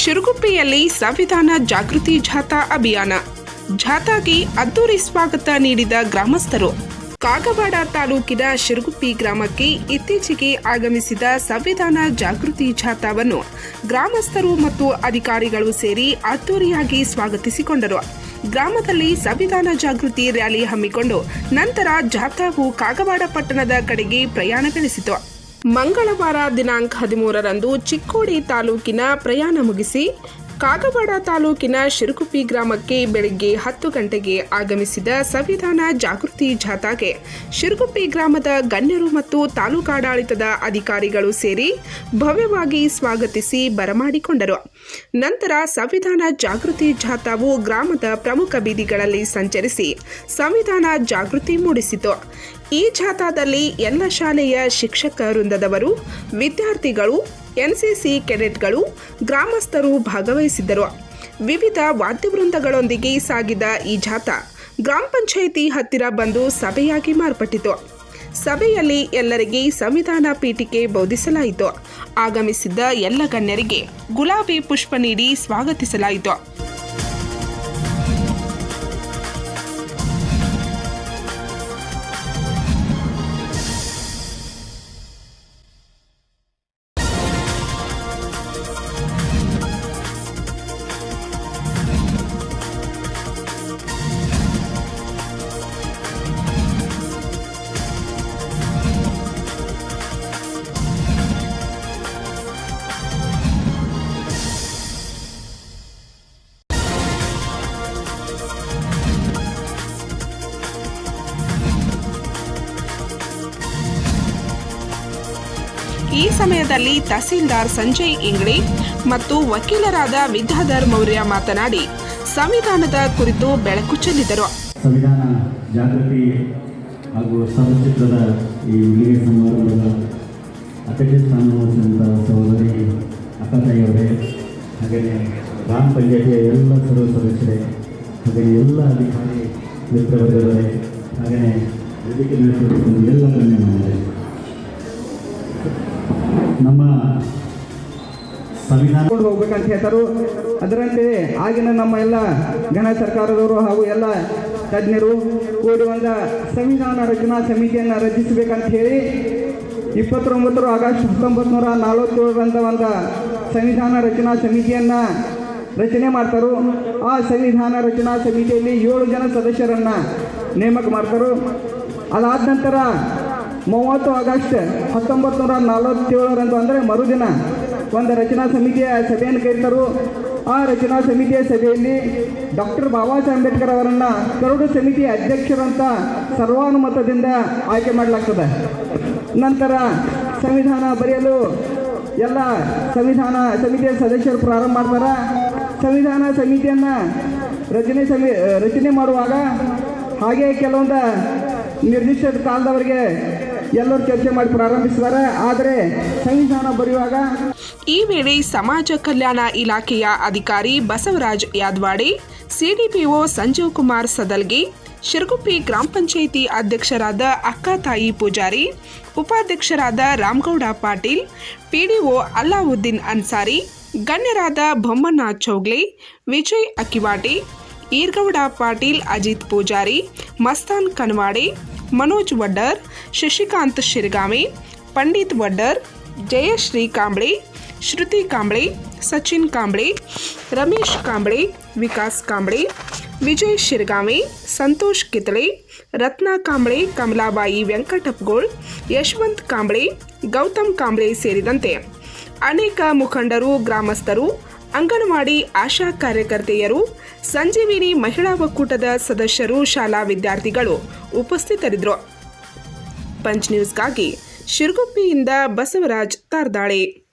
ಶಿರುಗುಪ್ಪಿಯಲ್ಲಿ ಸಂವಿಧಾನ ಜಾಗೃತಿ ಜಾಥಾ ಅಭಿಯಾನ. ಜಾಥಾಗೆ ಅದ್ದೂರಿ ಸ್ವಾಗತ ನೀಡಿದ ಗ್ರಾಮಸ್ಥರು. ಕಾಗವಾಡ ತಾಲೂಕಿನ ಶಿರುಗುಪ್ಪಿ ಗ್ರಾಮಕ್ಕೆ ಇತ್ತೀಚೆಗೆ ಆಗಮಿಸಿದ ಸಂವಿಧಾನ ಜಾಗೃತಿ ಜಾಥಾವನ್ನು ಗ್ರಾಮಸ್ಥರು ಮತ್ತು ಅಧಿಕಾರಿಗಳು ಸೇರಿ ಅದ್ದೂರಿಯಾಗಿ ಸ್ವಾಗತಿಸಿಕೊಂಡರು. ಗ್ರಾಮದಲ್ಲಿ ಸಂವಿಧಾನ ಜಾಗೃತಿ ರ್ಯಾಲಿ ಹಮ್ಮಿಕೊಂಡು ನಂತರ ಜಾಥಾವು ಕಾಗವಾಡ ಪಟ್ಟಣದ ಕಡೆಗೆ ಪ್ರಯಾಣ ಬೆಳೆಸಿತು. ಮಂಗಳವಾರ ದಿನಾಂಕ ಹದಿಮೂರರಂದು ಚಿಕ್ಕೋಡಿ ತಾಲೂಕಿನ ಪ್ರಯಾಣ ಮುಗಿಸಿ ಕಾಗವಾಡ ತಾಲೂಕಿನ ಶಿರುಕುಪಿ ಗ್ರಾಮಕ್ಕೆ ಬೆಳಗ್ಗೆ ಹತ್ತು ಗಂಟೆಗೆ ಆಗಮಿಸಿದ ಸಂವಿಧಾನ ಜಾಗೃತಿ ಜಾಥಾಗೆ ಶಿರುಗುಪ್ಪಿ ಗ್ರಾಮದ ಗಣ್ಯರು ಮತ್ತು ತಾಲೂಕಾಡಳಿತದ ಅಧಿಕಾರಿಗಳು ಸೇರಿ ಭವ್ಯವಾಗಿ ಸ್ವಾಗತಿಸಿ ಬರಮಾಡಿಕೊಂಡರು. ನಂತರ ಸಂವಿಧಾನ ಜಾಗೃತಿ ಜಾಥಾವು ಗ್ರಾಮದ ಪ್ರಮುಖ ಬೀದಿಗಳಲ್ಲಿ ಸಂಚರಿಸಿ ಸಂವಿಧಾನ ಜಾಗೃತಿ ಮೂಡಿಸಿತು. ಈ ಜಾಥಾದಲ್ಲಿ ಎಲ್ಲ ಶಾಲೆಯ ಶಿಕ್ಷಕ ವೃಂದದವರು, ವಿದ್ಯಾರ್ಥಿಗಳು ಎನ್ಸಿಸಿ ಕೆಡೆಟ್ಗಳು ಗ್ರಾಮಸ್ಥರು ಭಾಗವಹಿಸಿದ್ದರು. ವಿವಿಧ ವಾದ್ಯವೃಂದಗಳೊಂದಿಗೆ ಸಾಗಿದ ಈ ಜಾಥಾ ಗ್ರಾಮ ಪಂಚಾಯಿತಿ ಹತ್ತಿರ ಬಂದು ಸಭೆಯಾಗಿ ಮಾರ್ಪಟ್ಟಿತು. ಸಭೆಯಲ್ಲಿ ಎಲ್ಲರಿಗೆ ಸಂವಿಧಾನ ಪೀಠಿಕೆ ಬೋಧಿಸಲಾಯಿತು. ಆಗಮಿಸಿದ್ದ ಎಲ್ಲ ಗಣ್ಯರಿಗೆ ಗುಲಾಬಿ ಪುಷ್ಪ ನೀಡಿ ಸ್ವಾಗತಿಸಲಾಯಿತು. ಈ ಸಮಯದಲ್ಲಿ ತಹಸೀಲ್ದಾರ್ ಸಂಜಯ್ ಇಂಗ್ಳಿ ಮತ್ತು ವಕೀಲರಾದ ವಿದ್ಯಾಧರ್ ಮೌರ್ಯ ಮಾತನಾಡಿ, ಸಂವಿಧಾನದ ಕುರಿತು ಬೆಳಕು ಚೆಲ್ಲಿದರು. ಸಂವಿಧಾನ, ಜಾಗೃತಿ ಹಾಗೂ ಸಮಚಿತ್ರದ ಈ ಉಳಿಗೆ ಸಮಾರಂಭದ ಅತ್ಯಂತ ಸ್ಥಾನ ವಹಿಸಿದಂಥ ಸಹೋದರಿ ಅಕ್ಕತಾಯಿಯವರೇ ಹಾಗೆಯೇ ಗ್ರಾಮ ಪಂಚಾಯತಿಯ ಎಲ್ಲ ಸರ್ವ ಸದಸ್ಯರೇ, ಹಾಗೆಯೇ ಎಲ್ಲ ಅಧಿಕಾರಿ ಮಿತ್ರವರ್ಗದವರೇ, ಹಾಗೆಯೇ ವೇದಿಕೆ ನಡೆಸುತ್ತಿರುವ ಎಲ್ಲ ಗಣ್ಯಮಾನ್ಯರೇ ನಮ್ಮ ಸಂವಿಧಾನ ಹೋಗ್ಬೇಕಂತ ಹೇಳ್ತಾರು ಅದರಂತೆ ಆಗಿನ ನಮ್ಮ ಎಲ್ಲ ಗಣ ಸರ್ಕಾರದವರು ಹಾಗೂ ಎಲ್ಲ ತಜ್ಞರು ಕೂಡಿ ಒಂದು ಸಂವಿಧಾನ ರಚನಾ ಸಮಿತಿಯನ್ನು ರಚಿಸಬೇಕಂತ ಹೇಳಿ ಇಪ್ಪತ್ತೊಂಬತ್ತರ ಆಗಸ್ಟ್ ಹತ್ತೊಂಬತ್ತು ನೂರ ನಲವತ್ತೇಳರಂತ ಒಂದು ಸಂವಿಧಾನ ರಚನಾ ಸಮಿತಿಯನ್ನು ರಚನೆ ಮಾಡ್ತಾರು, ಆ ಸಂವಿಧಾನ ರಚನಾ ಸಮಿತಿಯಲ್ಲಿ ಏಳು ಜನ ಸದಸ್ಯರನ್ನು ನೇಮಕ ಮಾಡ್ತಾರು, ಅದಾದ ನಂತರ ಮೂವತ್ತು ಆಗಸ್ಟ್ ಹತ್ತೊಂಬತ್ತು ನೂರ ನಲವತ್ತೇಳರಂದು, ಅಂದರೆ ಮರುದಿನ, ಒಂದು ರಚನಾ ಸಮಿತಿಯ ಸಭೆಯನ್ನು ಕರೀತಾರೆ. ಆ ರಚನಾ ಸಮಿತಿಯ ಸಭೆಯಲ್ಲಿ ಡಾಕ್ಟರ್ ಬಾಬಾ ಸಾಹೇಬ್ ಅಂಬೇಡ್ಕರ್ ಅವರನ್ನು ಕರಡು ಸಮಿತಿಯ ಅಧ್ಯಕ್ಷರಂತ ಸರ್ವಾನುಮತದಿಂದ ಆಯ್ಕೆ ಮಾಡಲಾಗ್ತದೆ. ನಂತರ ಸಂವಿಧಾನ ಬರೆಯಲು ಎಲ್ಲ ಸಂವಿಧಾನ ಸಮಿತಿಯ ಸದಸ್ಯರು ಪ್ರಾರಂಭ ಮಾಡ್ತಾರೆ. ಸಂವಿಧಾನ ಸಮಿತಿಯನ್ನು ರಚನೆ ಸಮಿ, ರಚನೆ ಮಾಡುವಾಗ ಹಾಗೆ ಕೆಲವೊಂದು ನಿರ್ದಿಷ್ಟ ಕಾಲದವರೆಗೆ ಎಲ್ಲರೂ ಚರ್ಚೆ ಮಾಡಿ ಪ್ರಾರಂಭಿಸಿದ್ದಾರೆ. ಆದರೆ ಸಂವಿಧಾನ ಬರೆಯುವಾಗ ಈ ವೇಳೆ ಸಮಾಜ ಕಲ್ಯಾಣ ಇಲಾಖೆಯ ಅಧಿಕಾರಿ ಬಸವರಾಜ್ ಯಾದವಾಡಿ, ಸಿಡಿಪಿಒ ಸಂಜೀವ್ ಕುಮಾರ್ ಸದಲ್ಗಿ, ಶಿರಗುಪ್ಪಿ ಗ್ರಾಮ ಪಂಚಾಯಿತಿ ಅಧ್ಯಕ್ಷರಾದ ಅಕ್ಕ ತಾಯಿ ಪೂಜಾರಿ, ಉಪಾಧ್ಯಕ್ಷರಾದ ರಾಮಗೌಡ ಪಾಟೀಲ್, ಪಿಡಿಒ ಅಲ್ಲಾವುದ್ದೀನ್ ಅನ್ಸಾರಿ, ಗಣ್ಯರಾದ ಬೊಮ್ಮಣ್ಣ ಚೌಗ್ಲೆ, ವಿಜಯ್ ಅಕ್ಕಿವಾಟಿ ಈರ್ಗೌಡ ಪಾಟೀಲ್ ಅಜಿತ್ ಪೂಜಾರಿ, ಮಸ್ತಾನ್ ಕನ್ವಾಡೆ ಮನೋಜ್ ವಡ್ಡರ್, ಶಶಿಕಾಂತ್ ಶಿರಗಾಮಿ, ಪಂಡಿತ್ ವಡ್ಡರ್ ಜಯಶ್ರೀ ಕಾಂಬ್ಳೆ, ಶ್ರುತಿ ಕಾಂಬ್ಳೆ, ಸಚಿನ್ ಕಾಂಬ್ಳೆ, ರಮೇಶ್ ಕಾಂಬ್ಳೆ, ವಿಕಾಸ್ ಕಾಂಬ್ಳೆ, ವಿಜಯ್ ಶಿರಗಾಮಿ, ಸಂತೋಷ್ ಕಿತಳಿ ರತ್ನಾ ಕಾಂಬ್ಳೆ, ಕಮಲಾಬಾಯಿ ವೆಂಕಟಪ್ಗೋಳ್ ಯಶವಂತ್ ಕಾಂಬ್ಳೆ, ಗೌತಮ್ ಕಾಂಬ್ಳೆ ಸೇರಿದಂತೆ ಅನೇಕ ಮುಖಂಡರು, ಗ್ರಾಮಸ್ಥರು ಅಂಗನವಾಡಿ ಆಶಾ ಕಾರ್ಯಕರ್ತೆಯರು ಸಂಜೀವಿನಿ ಮಹಿಳಾ ಒಕ್ಕೂಟದ ಸದಸ್ಯರು, ಶಾಲಾ ವಿದ್ಯಾರ್ಥಿಗಳು ಉಪಸ್ಥಿತರಿದ್ದರು. ಪಂಚ್ ನ್ಯೂಸ್ಗಾಗಿ ಶಿರಗುಪ್ಪಿಯಿಂದ ಬಸವರಾಜ್ ತಾರ್ದಾಳೆ.